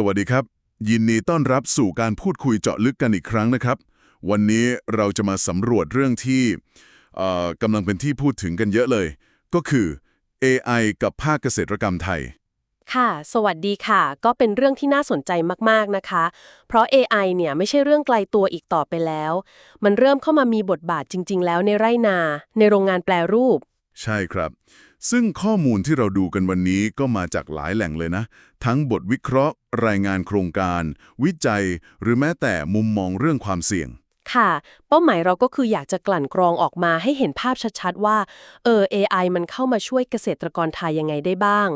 สวัสดีครับ ยินดีต้อนรับสู่การพูดคุยเจาะลึกกันอีกครั้งนะครับ วันนี้เราจะมาสำรวจเรื่องที่เอ่อกำลังเป็นที่พูดถึงกันเยอะเลย ก็คือ AI กับภาคเกษตรกรรมไทย ค่ะ สวัสดีค่ะ ก็เป็นเรื่องที่น่าสนใจมาก ๆ นะคะ เพราะ AI เนี่ยไม่ใช่เรื่องไกลตัวอีกต่อไปแล้ว มันเริ่มเข้ามามีบทบาทจริง ๆ แล้วในไร่นา ในโรงงานแปลรูป ใช่ครับ ซึ่งข้อมูลที่เราดูกันวันนี้ก็มาจากหลายแหล่งเลยนะ ทั้งบทวิเคราะห์ รายงานโครงการ วิจัย หรือแม้แต่มุมมองเรื่องความเสี่ยง ค่ะ เป้าหมายเราก็คืออยากจะกลั่นกรองออกมาให้เห็นภาพชัดๆ ว่า เออ AI มันเข้ามาช่วยเกษตรกรไทยยังไงได้บ้าง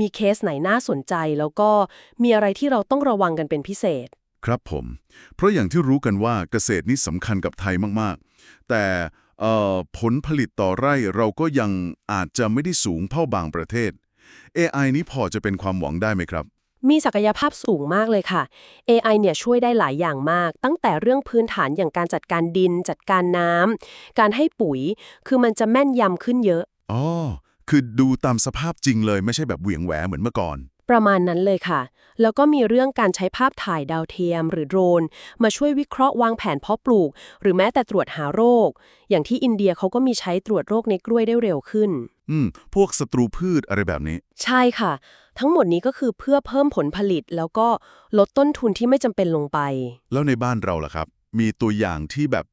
มีเคสไหนน่าสนใจ แล้วก็มีอะไรที่เราต้องระวังกันเป็นพิเศษ ครับผม เพราะอย่างที่รู้กันว่าเกษตรนี่สำคัญกับไทยมากๆ แต่เอ่อ ผลผลิตต่อไร่เราก็ยังอาจจะไม่ได้สูงเท่าบางประเทศ AI นี้พอจะเป็นความหวังได้ไหมครับ มีศักยภาพสูงมากเลยค่ะ AI เนี่ยช่วยได้หลายอย่างมาก ตั้งแต่เรื่องพื้นฐานอย่างการจัดการดิน จัดการน้ำการให้ปุ๋ย คือมันจะแม่นยำขึ้นเยอะ อ๋อ คือดูตามสภาพจริงเลยไม่ใช่แบบเหวี่ยงแหวเหมือนเมื่อก่อน ประมาณนั้นเลยค่ะ แล้วก็มีเรื่องการใช้ภาพถ่ายดาวเทียมหรือโดรน มาช่วยวิเคราะห์วางแผนเพาะปลูก หรือแม้แต่ตรวจหาโรค อย่างที่อินเดียเขาก็มีใช้ตรวจโรคในกล้วยได้เร็วขึ้น อืม พวกศัตรูพืชอะไรแบบนี้ ใช่ค่ะ ทั้งหมดนี้ก็คือเพื่อเพิ่มผลผลิต แล้วก็ลดต้นทุนที่ไม่จำเป็นลงไป แล้วในบ้านเราล่ะครับ มีตัวอย่างที่แบบ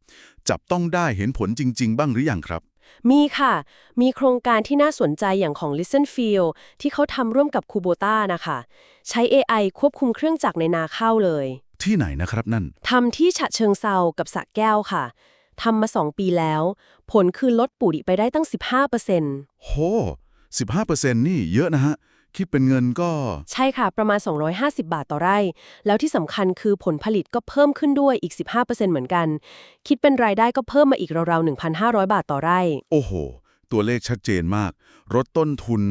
จับต้องได้เห็นผลจริง ๆ บ้างหรือยังครับ มีค่ะ มีโครงการที่น่าสนใจอย่างของ Listen Feel ที่เขาทำร่วมกับ Kubota นะคะ ใช้ AI ควบคุมเครื่องจักรในนาข้าวเลยที่ที่ไหนนะครับนั่นทำที่ฉะเชิงเซากับสระแก้วค่ะทำมา 2 ปีแล้ว ผลคือลดปุ๋ยไปได้ตั้ง 15%โห15%นี่เยอะนะฮะ คิดเป็นเงินก็ ใช่ค่ะ ประมาณ 250 บาทต่อไร่ แล้วที่สำคัญคือผลผลิตก็เพิ่มขึ้นด้วยอีก 15%เหมือนกัน คิดเป็นรายได้ก็เพิ่มมาอีกราวๆ 1,500 บาทต่อไร่ โอ้โห ตัวเลขชัดเจนมากลดต้นทุน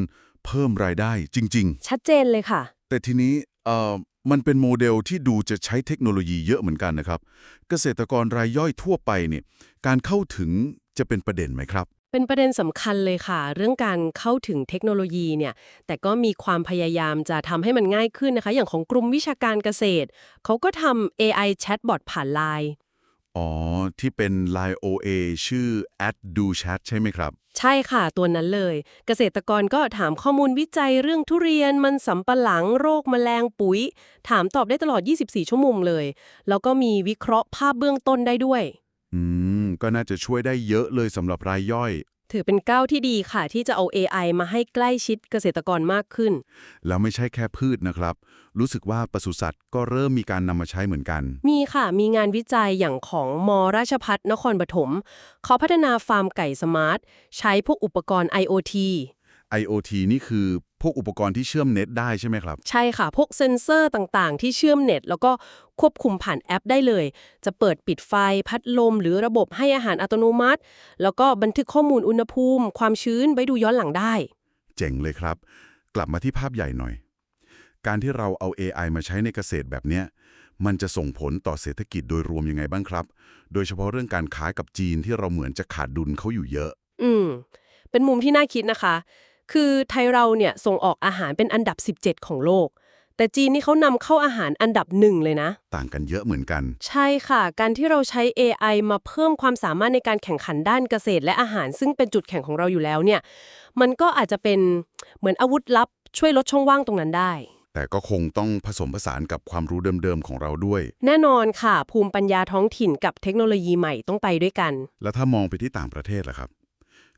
เพิ่มรายได้จริงชัดเจนเลยค่ะๆแต่ทีนี้เอ่อมันเป็นโมเดลที่ดูจะใช้เทคโนโลยีเยอะเหมือนกันนะครับ เกษตรกรรายย่อยทั่วไปเนี่ยการเข้าถึงจะเป็นประเด็นไหมครับ เป็นประเด็นสำคัญเลยค่ะ เรื่องการเข้าถึงเทคโนโลยีเนี่ย แต่ก็มีความพยายามจะทำให้มันง่ายขึ้นนะคะ อย่างของกลุ่มวิชาการเกษตร เขาก็ทำ AI chatbot ผ่านไลน์อ๋อ ที่เป็น Line OA ชื่อ Ad Do Chat ใช่ไหมครับ ใช่ค่ะ ตัวนั้นเลย เกษตรกรก็ถามข้อมูลวิจัยเรื่องทุเรียนมันสำปะหลังโรคแมลงปุ๋ย ถามตอบได้ตลอด 24 ชั่วโมงเลย แล้วก็มีวิเคราะห์ภาพเบื้องต้นได้ด้วย อืม ก็น่าจะช่วยได้เยอะเลยสำหรับรายย่อย ถือเป็นก้าวที่ดีค่ะ ที่จะเอา AI มาให้ใกล้ชิดเกษตรกรมากขึ้น แล้วไม่ใช่แค่พืชนะครับ รู้สึกว่าปศุสัตว์ก็เริ่มมีการนำมาใช้เหมือนกัน มีค่ะ มีงานวิจัยอย่างของมราชพัฒนครปฐมเขาพัฒนาฟาร์มไก่สมาร์ท ใช้พวกอุปกรณ์ IoT IoT นี่คือ พวกอุปกรณ์ที่เชื่อมเน็ตได้ใช่ไหมครับ ใช่ค่ะ พวกเซ็นเซอร์ต่างๆ ที่เชื่อมเน็ต แล้วก็ควบคุมผ่านแอปได้เลย จะเปิดปิดไฟพัดลม หรือระบบให้อาหารอัตโนมัติ แล้วก็บันทึกข้อมูลอุณหภูมิ ความชื้นไว้ดูย้อนหลังได้ เจ๋งเลยครับ กลับมาที่ภาพใหญ่หน่อย การที่เราเอา AI มาใช้ในเกษตรแบบเนี้ยมันจะส่งผลต่อเศรษฐกิจโดยรวมยังไงบ้างครับ โดยเฉพาะเรื่องการค้ากับจีนที่เราเหมือนจะขาดดุลเขาอยู่เยอะ อืม เป็นมุมที่น่าคิดนะคะ คือไทยเราเนี่ยส่งออกอาหารเป็นอันดับ 17 ของโลก แต่จีนนี่เขานำเข้าอาหารอันดับหนึ่งเลยนะ ต่างกันเยอะเหมือนกัน ใช่ค่ะ การที่เราใช้ AI มาเพิ่มความสามารถในการแข่งขันด้านเกษตรและอาหาร ซึ่งเป็นจุดแข่งของเราอยู่แล้วเนี่ย มันก็อาจจะเป็นเหมือนอาวุธลับช่วยลดช่องว่างตรงนั้นได้ แต่ก็คงต้องผสมผสานกับความรู้เดิมๆของเราด้วย แน่นอนค่ะ ภูมิปัญญาท้องถิ่นกับเทคโนโลยีใหม่ต้องไปด้วยกัน แล้วถ้ามองไปที่ต่างประเทศล่ะครับ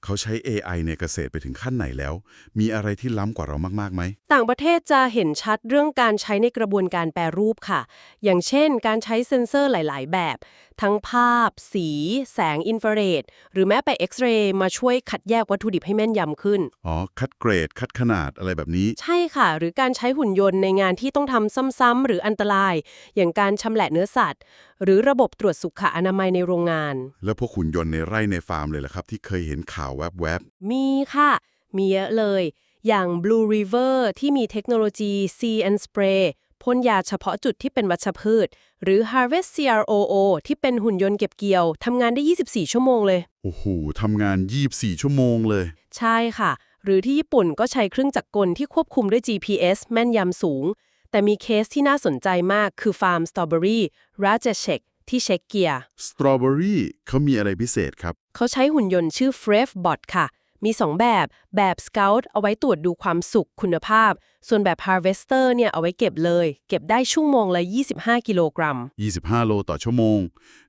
เขาใช้ AI ในเกษตรไปถึงขั้นไหนแล้ว มีอะไรที่ล้ำกว่าเรามากๆไหม ต่างประเทศจะเห็นชัดเรื่องการใช้ในกระบวนการแปรรูปค่ะ อย่างเช่น การใช้เซ็นเซอร์หลาย ๆ แบบ ทั้งภาพ สี แสงอินฟราเรดหรือแม้ไปเอ็กซเรย์มาช่วยคัดแยกวัตถุดิบให้แม่นยำขึ้น อ๋อ คัดเกรด คัดขนาดอะไรแบบนี้ ใช่ค่ะ หรือการใช้หุ่นยนต์ในงานที่ต้องทำซ้ำๆหรืออันตราย อย่างการชำแหละเนื้อสัตว์ หรือระบบตรวจสุขอนามัยในโรงงาน แล้วพวกหุ่นยนต์ในไร่ในฟาร์มเลยล่ะครับ ที่เคยเห็นข่าวแวบมีค่ะ มีเยอะเลย อย่าง Blue River ที่มีเทคโนโลยี See and Spray พ่นยาเฉพาะจุดที่เป็นวัชพืช หรือ Harvest CROO ที่เป็นหุ่นยนต์เก็บเกี่ยวทำงานได้ 24 ชั่วโมงเลยๆโอ้โหทำงาน 24 ชั่วโมงเลย ใช่ค่ะ หรือที่ญี่ปุ่นก็ใช้เครื่องจักรกลที่ควบคุมด้วย GPS แม่นยำสูง แต่มีเคสที่น่าสนใจมากคือฟาร์มสตรอเบอรี่ราจเชกที่เช็กเกียสตรอเบอรี่เขามีอะไรพิเศษครับ เขาใช้หุ่นยนต์ชื่อ f r e v Bot ค่ะ มี 2 แบบ แบบ Scout เอาไว้ตรวจดูความสุขคุณภาพ ส่วนแบบ Harvester เนี่ยเอาไว้เก็บเลย เก็บได้ชั่วโมงละ 25 กิโลกรัม 25 โลต่อชั่วโมง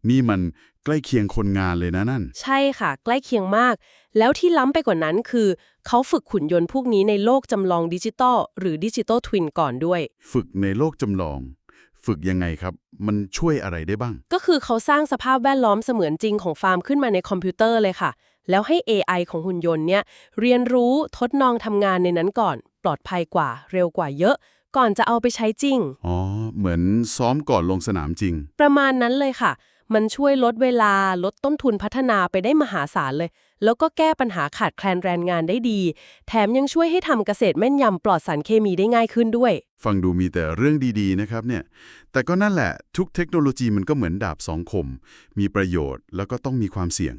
นี่มันใกล้เคียงคนงานเลยนะนั่น ใช่ค่ะ ใกล้เคียงมาก แล้วที่ล้ำไปกว่านั้นคือ เขาฝึกหุ่นยนต์พวกนี้ในโลกจำลองดิจิตอลหรือดิจิตอลทวินก่อนด้วย ฝึกในโลกจำลองฝึกยังไงครับ มันช่วยอะไรได้บ้าง ก็คือเขาสร้างสภาพแวดล้อมเสมือนจริงของฟาร์มขึ้นมาในคอมพิวเตอร์เลยค่ะ แล้วให้ AI ของหุ่นยนต์เนี่ยเรียนรู้ทดลองทำงานในนั้นก่อน ปลอดภัยกว่าเร็วกว่าเยอะ ก่อนจะเอาไปใช้จริง อ๋อ เหมือนซ้อมก่อนลงสนามจริง ประมาณนั้นเลยค่ะ มันช่วยลดเวลาลดต้นทุนพัฒนาไปได้มหาศาลเลย แล้วก็แก้ปัญหาขาดแคลนแรงงานได้ดี แถมยังช่วยให้ทำเกษตรแม่นยำปลอดสารเคมีได้ง่ายขึ้นด้วย ฟังดูมีแต่เรื่องดีๆนะครับเนี่ย แต่ก็นั่นแหละทุกเทคโนโลยีมันก็เหมือนดาบสองคม มีประโยชน์แล้วก็ต้องมีความเสี่ยง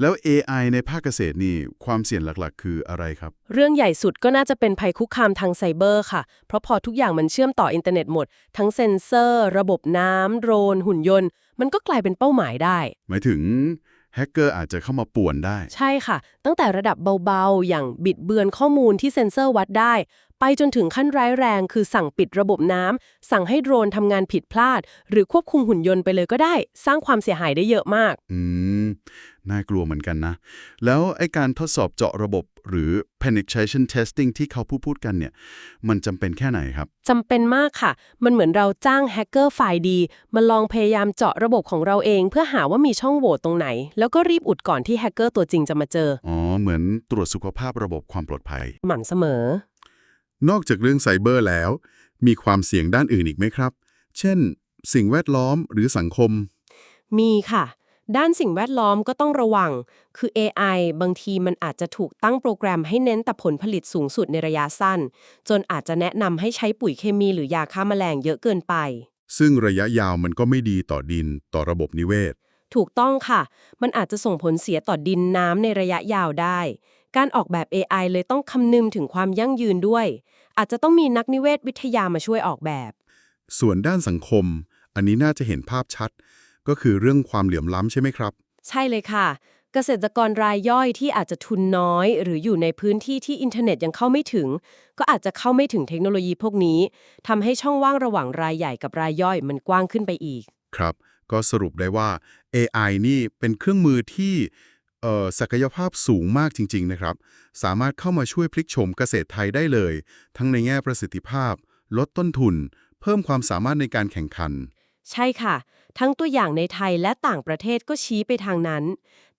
แล้ว AI ในภาคเกษตรนี่ความเสี่ยงหลักๆ คืออะไรครับ เรื่องใหญ่สุดก็น่าจะเป็นภัยคุกคามทางไซเบอร์ค่ะ เพราะพอทุกอย่างมันเชื่อมต่ออินเทอร์เน็ตหมด ทั้งเซ็นเซอร์ ระบบน้ำโดรน หุ่นยนต์ มันก็กลายเป็นเป้าหมายได้ หมายถึงแฮกเกอร์อาจจะเข้ามาป่วนได้ ใช่ค่ะ ตั้งแต่ระดับเบาๆ อย่างบิดเบือนข้อมูลที่เซ็นเซอร์วัดได้ ไปจนถึงขั้นร้ายแรง คือสั่งปิดระบบน้ำ สั่งให้โดรนทำงานผิดพลาด หรือควบคุมหุ่นยนต์ไปเลยก็ได้ สร้างความเสียหายได้เยอะมาก อืม น่ากลัวเหมือนกันนะ แล้วไอการทดสอบเจาะระบบหรือ penetration testing ที่เขาพูดพูดกันเนี่ย มันจำเป็นแค่ไหนครับจำเป็นมากค่ะ มันเหมือนเราจ้างแฮกเกอร์ฝ่ายดีมาลองพยายามเจาะระบบของเราเอง เพื่อหาว่ามีช่องโหว่ตรงไหน แล้วก็รีบอุดก่อนที่แฮกเกอร์ตัวจริงจะมาเจอ อ๋อ เหมือนตรวจสุขภาพระบบความปลอดภัย หมั่นเสมอ นอกจากเรื่องไซเบอร์แล้ว มีความเสี่ยงด้านอื่นอีกไหมครับ เช่น สิ่งแวดล้อมหรือสังคม มีค่ะ ด้านสิ่งแวดล้อมก็ต้องระวัง คือ AI บางทีมันอาจจะถูกตั้งโปรแกรมให้เน้นแต่ผลผลิตสูงสุดในระยะสั้น จนอาจจะแนะนำให้ใช้ปุ๋ยเคมีหรือยาฆ่าแมลงเยอะเกินไป ซึ่งระยะยาวมันก็ไม่ดีต่อดินต่อระบบนิเวศ ถูกต้องค่ะ มันอาจจะส่งผลเสียต่อดินน้ำในระยะยาวได้ การออกแบบ AI เลยต้องคำนึงถึงความยั่งยืนด้วย อาจจะต้องมีนักนิเวศวิทยามาช่วยออกแบบ ส่วนด้านสังคม อันนี้น่าจะเห็นภาพชัด ก็คือเรื่องความเหลื่อมล้ำใช่ไหมครับ ใช่เลยค่ะ เกษตรกรรายย่อยที่อาจจะทุนน้อย หรืออยู่ในพื้นที่ที่อินเทอร์เน็ตยังเข้าไม่ถึง ก็อาจจะเข้าไม่ถึงเทคโนโลยีพวกนี้ทำให้ช่องว่างระหว่างรายใหญ่กับรายย่อยมันกว้างขึ้นไปอีก ครับ ก็สรุปได้ว่า AI นี่เป็นเครื่องมือที่เอ่อศักยภาพสูงมากจริง ๆ นะครับ สามารถเข้ามาช่วยพลิกโฉมเกษตรไทยได้เลย ทั้งในแง่ประสิทธิภาพ ลดต้นทุน เพิ่มความสามารถในการแข่งขัน ใช่ค่ะ ทั้งตัวอย่างในไทยและต่างประเทศก็ชี้ไปทางนั้น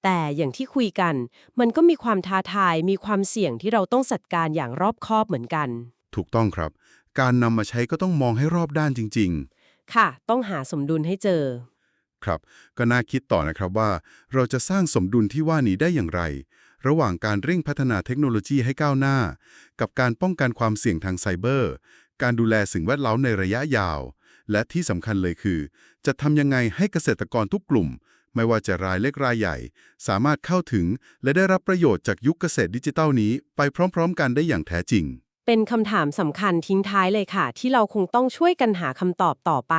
แต่อย่างที่คุยกัน มันก็มีความท้าทายมีความเสี่ยงที่เราต้องจัดการอย่างรอบคอบเหมือนกัน ถูกต้องครับ การนำมาใช้ก็ต้องมองให้รอบด้านจริง ๆ ค่ะ ต้องหาสมดุลให้เจอ ครับ ก็น่าคิดต่อนะครับว่า เราจะสร้างสมดุลที่ว่านี้ได้อย่างไร ระหว่างการเร่งพัฒนาเทคโนโลยีให้ก้าวหน้า กับการป้องกันความเสี่ยงทางไซเบอร์ การดูแลสิ่งแวดล้อมในระยะยาว และที่สำคัญเลยคือ จะทำยังไงให้เกษตรกรทุกกลุ่ม ไม่ว่าจะรายเล็กรายใหญ่ สามารถเข้าถึง และได้รับประโยชน์จากยุคเกษตรดิจิทัลนี้ ไปพร้อม ๆ กันได้อย่างแท้จริง เป็นคำถามสำคัญทิ้งท้ายเลยค่ะ ที่เราคงต้องช่วยกันหาคำตอบต่อไป